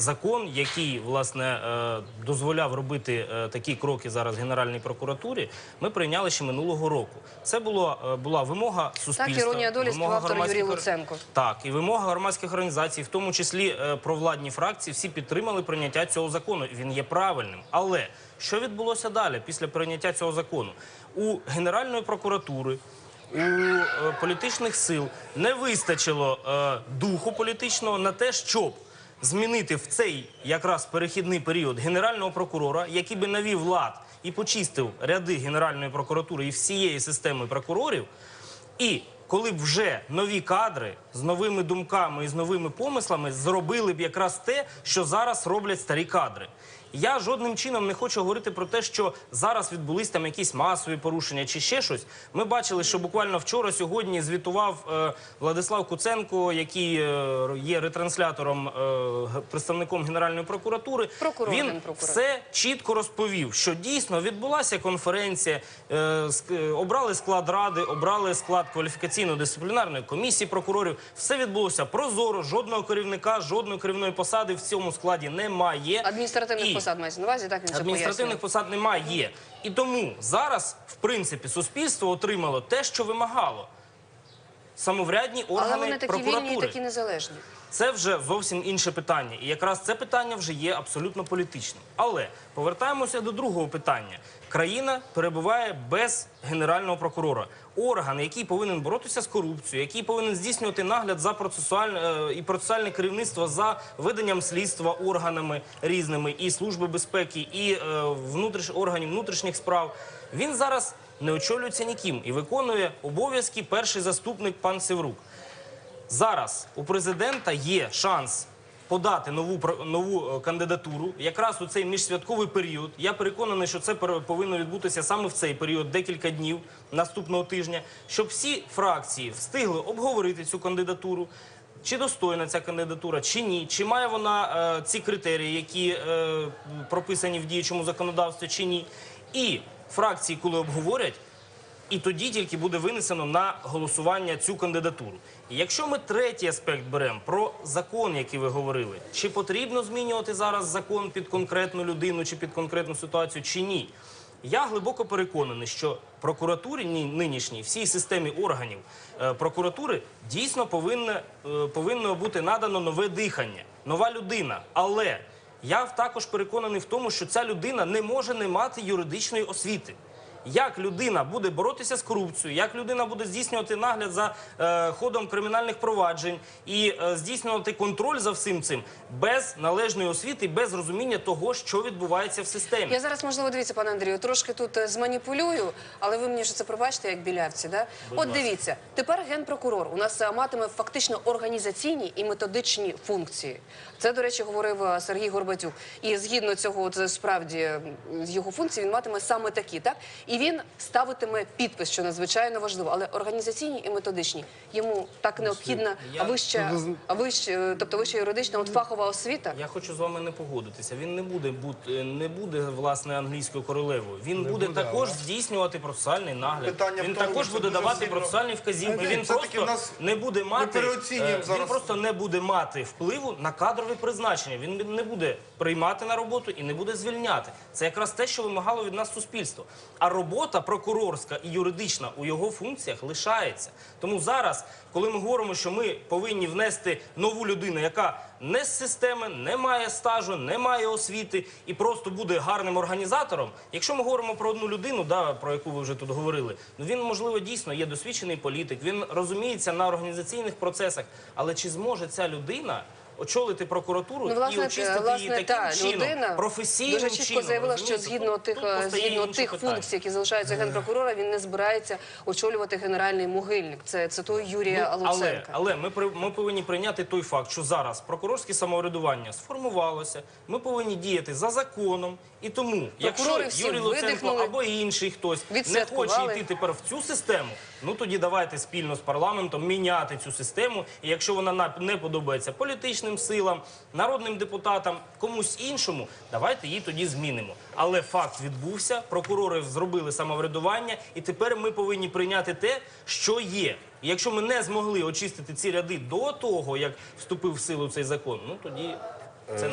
Закон, який власне е, дозволяв робити е, такі кроки зараз Генеральній прокуратурі, ми прийняли ще минулого року. Це було е, була вимога суспільства. іронія долі, співавтор Юрій Луценко. Так, і вимога громадських організацій, в тому числі провладні фракції, всі підтримали прийняття цього закону. Він є правильним. Але що відбулося далі після прийняття цього закону? У Генеральної прокуратури. У е, політичних сил не вистачило е, духу політичного на те, щоб змінити в цей якраз перехідний період генерального прокурора, який би навів лад і почистив ряди Генеральної прокуратури і всієї системи прокурорів. І коли б вже нові кадри з новими думками і з новими помислами зробили б якраз те, що зараз роблять старі кадри. Я жодним чином не хочу говорити про те, що зараз відбулись там якісь масові порушення чи ще щось. Ми бачили, що буквально вчора, сьогодні звітував е, Владислав Куценко, який е, є ретранслятором, е, представником Генеральної прокуратури. Прокурор, Він генпрокурор. все чітко розповів, що дійсно відбулася конференція, е, е, обрали склад ради, обрали склад кваліфікаційно-дисциплінарної комісії прокурорів. Все відбулося прозоро, жодного керівника, жодної керівної посади в цьому складі немає. Адміністративних посад мається на увазі, так він це Адміністративних пояснює. посад немає. є. І тому зараз, в принципі, суспільство отримало те, що вимагало. Самоврядні Але органи вони такі прокуратури. вільні і такі незалежні. Це вже зовсім інше питання. І якраз це питання вже є абсолютно політичним. Але повертаємося до другого питання. Країна перебуває без генерального прокурора. Орган, який повинен боротися з корупцією, який повинен здійснювати нагляд за процесуальне і процесуальне керівництво за веденням слідства органами різними і служби безпеки, і е, внутріш органів внутрішніх справ. Він зараз не очолюється ніким і виконує обов'язки перший заступник пан Севрук. Зараз у президента є шанс подати нову нову е, кандидатуру якраз у цей міжсвятковий період. Я переконаний, що це повинно відбутися саме в цей період, декілька днів наступного тижня, щоб всі фракції встигли обговорити цю кандидатуру. Чи достойна ця кандидатура, чи ні, чи має вона е, ці критерії, які е, прописані в діючому законодавстві, чи ні. І фракції, коли обговорять, і тоді тільки буде винесено на голосування цю кандидатуру. І якщо ми третій аспект беремо про закон, який ви говорили, чи потрібно змінювати зараз закон під конкретну людину чи під конкретну ситуацію, чи ні? Я глибоко переконаний, що прокуратурі ні- нинішній, всій системі органів е, прокуратури дійсно повинне, е, повинно бути надано нове дихання, нова людина. Але я також переконаний в тому, що ця людина не може не мати юридичної освіти. Як людина буде боротися з корупцією, як людина буде здійснювати нагляд за е, ходом кримінальних проваджень і е, здійснювати контроль за всім цим без належної освіти, без розуміння того, що відбувається в системі. Я зараз, можливо, дивіться, пане Андрію, трошки тут е, зманіпулюю, але ви мені ж це пробачите, як білявці. Да? От ласка. дивіться, тепер генпрокурор у нас е, матиме фактично організаційні і методичні функції. Це, до речі, говорив е, Сергій Горбатюк. І згідно цього, от, справді з його функцій, він матиме саме такі, так? І він ставитиме підпис, що надзвичайно важливо. Але організаційні і методичні йому так необхідна я- вища, а вища, тобто вища юридична от фахова освіта. Я хочу з вами не погодитися. Він не буде бути не буде власне англійською королевою. Він буде, буде, також але- здійснювати процесуальний нагляд. Питання він тому, також буде давати сильно- процесуальні вказівки. Він просто нас не буде мати е, він зараз. просто не буде мати впливу на кадрові призначення. Він не буде приймати на роботу і не буде звільняти. Це якраз те, що вимагало від нас суспільство. А робота прокурорська і юридична у його функціях лишається. Тому зараз, коли ми говоримо, що ми повинні внести нову людину, яка не з системи, не має стажу, не має освіти і просто буде гарним організатором. Якщо ми говоримо про одну людину, да, про яку ви вже тут говорили, ну він можливо дійсно є досвідчений політик, він розуміється на організаційних процесах. Але чи зможе ця людина? Очолити прокуратуру Ну, власне, і очистити власне, її таким та чином, людина професійним дуже чітко чином, заявила, що згідно тих е, згідно тих питання. функцій, які залишаються генпрокурора, він не збирається очолювати генеральний могильник. Це цитую Юрія Ну, але, Луценка. але ми, при- ми повинні прийняти той факт, що зараз прокурорське самоврядування сформувалося. Ми повинні діяти за законом. І тому, якщо Прокурори всі Юрій Луценко або інший хтось не хоче йти тепер в цю систему, ну тоді давайте спільно з парламентом міняти цю систему. І якщо вона на- не подобається політичним силам, народним депутатам, комусь іншому, давайте її тоді змінимо. Але факт відбувся, прокурори зробили самоврядування, і тепер ми повинні прийняти те, що є. І якщо ми не змогли очистити ці ряди до того, як вступив в силу цей закон, ну тоді це